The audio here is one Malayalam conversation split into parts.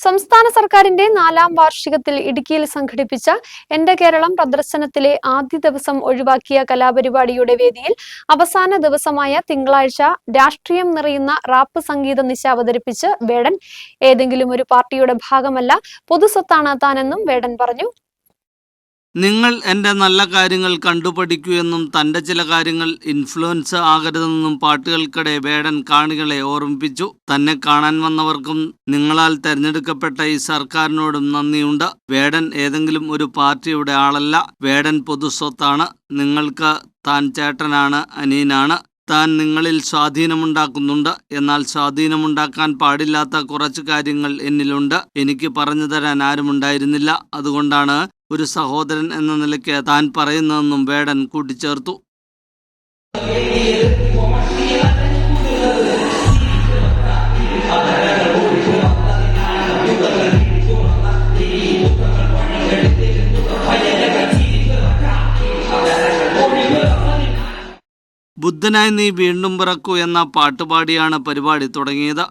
സംസ്ഥാന സർക്കാരിന്റെ നാലാം വാർഷികത്തിൽ ഇടുക്കിയിൽ സംഘടിപ്പിച്ച എന്റെ കേരളം പ്രദർശനത്തിലെ ആദ്യ ദിവസം ഒഴിവാക്കിയ കലാപരിപാടിയുടെ വേദിയിൽ അവസാന ദിവസമായ തിങ്കളാഴ്ച രാഷ്ട്രീയം നിറയുന്ന റാപ്പ് സംഗീത നിശ അവതരിപ്പിച്ച് വേടൻ ഏതെങ്കിലും ഒരു പാർട്ടിയുടെ ഭാഗമല്ല പൊതുസ്വത്താണ് താനെന്നും വേടൻ പറഞ്ഞു. നിങ്ങൾ എന്റെ നല്ല കാര്യങ്ങൾ കണ്ടുപഠിക്കൂ എന്നും തന്റെ ചില കാര്യങ്ങൾ ഇൻഫ്ലുവൻസ് ആകരുതെന്നും പാട്ടുകൾക്കിടെ വേടൻ കാണികളെ ഓർമ്മിപ്പിച്ചു. തന്നെ കാണാൻ വന്നവർക്കും നിങ്ങളാൽ തെരഞ്ഞെടുക്കപ്പെട്ട ഈ സർക്കാരിനോടും നന്ദിയുണ്ട്. വേടൻ ഏതെങ്കിലും ഒരു പാർട്ടിയുടെ ആളല്ല. വേടൻ പൊതുസ്വത്താണ് നിങ്ങൾക്ക് താൻ ചേട്ടനാണ് അനിയനാണ്. താൻ നിങ്ങളിൽ സ്വാധീനമുണ്ടാക്കുന്നുണ്ട്. എന്നാൽ സ്വാധീനമുണ്ടാക്കാൻ പാടില്ലാത്ത കുറച്ച് കാര്യങ്ങൾ എന്നിലുണ്ട്. എനിക്ക് പറഞ്ഞു തരാൻ ആരുമുണ്ടായിരുന്നില്ല. അതുകൊണ്ടാണ് ഒരു സഹോദരൻ എന്ന നിലയ്ക്ക് താൻ പറയുന്നതെന്നും വേടൻ കൂട്ടിച്ചേർത്തു. ബുദ്ധനായി നീ വീണ്ടും പിറക്കൂ എന്ന പാട്ടുപാടിയാണ് പരിപാടി തുടങ്ങിയത്.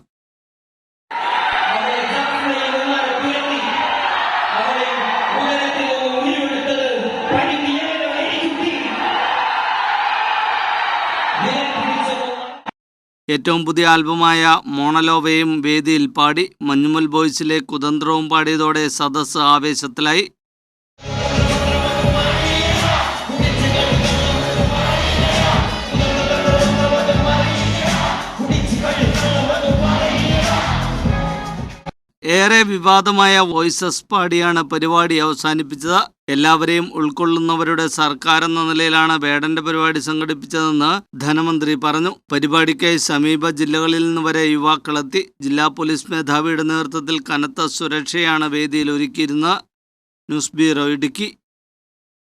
ഏറ്റവും പുതിയ ആൽബമായ മോണലോവയും വേദിയിൽ പാടി മഞ്ഞുമൽ ബോയ്സിലെ കുതന്ത്രവും പാടിയതോടെ സദസ് ആവേശത്തിലായി. ഏറെ വിവാദമായ വോയിസസ് പാടിയാണ് പരിപാടി അവസാനിപ്പിച്ചത്. എല്ലാവരെയും ഉൾക്കൊള്ളുന്നവരുടെ സർക്കാർ എന്ന നിലയിലാണ് വേടന്റെ പരിപാടി സംഘടിപ്പിച്ചതെന്ന് ധനമന്ത്രി പറഞ്ഞു. പരിപാടിക്കായി സമീപ ജില്ലകളിൽ നിന്ന് വരെ യുവാക്കളെത്തി. ജില്ലാ പോലീസ് മേധാവിയുടെ നേതൃത്വത്തിൽ കനത്ത സുരക്ഷയാണ് വേദിയിൽ ഒരുക്കിയിരുന്നത്. News bureau Idukki.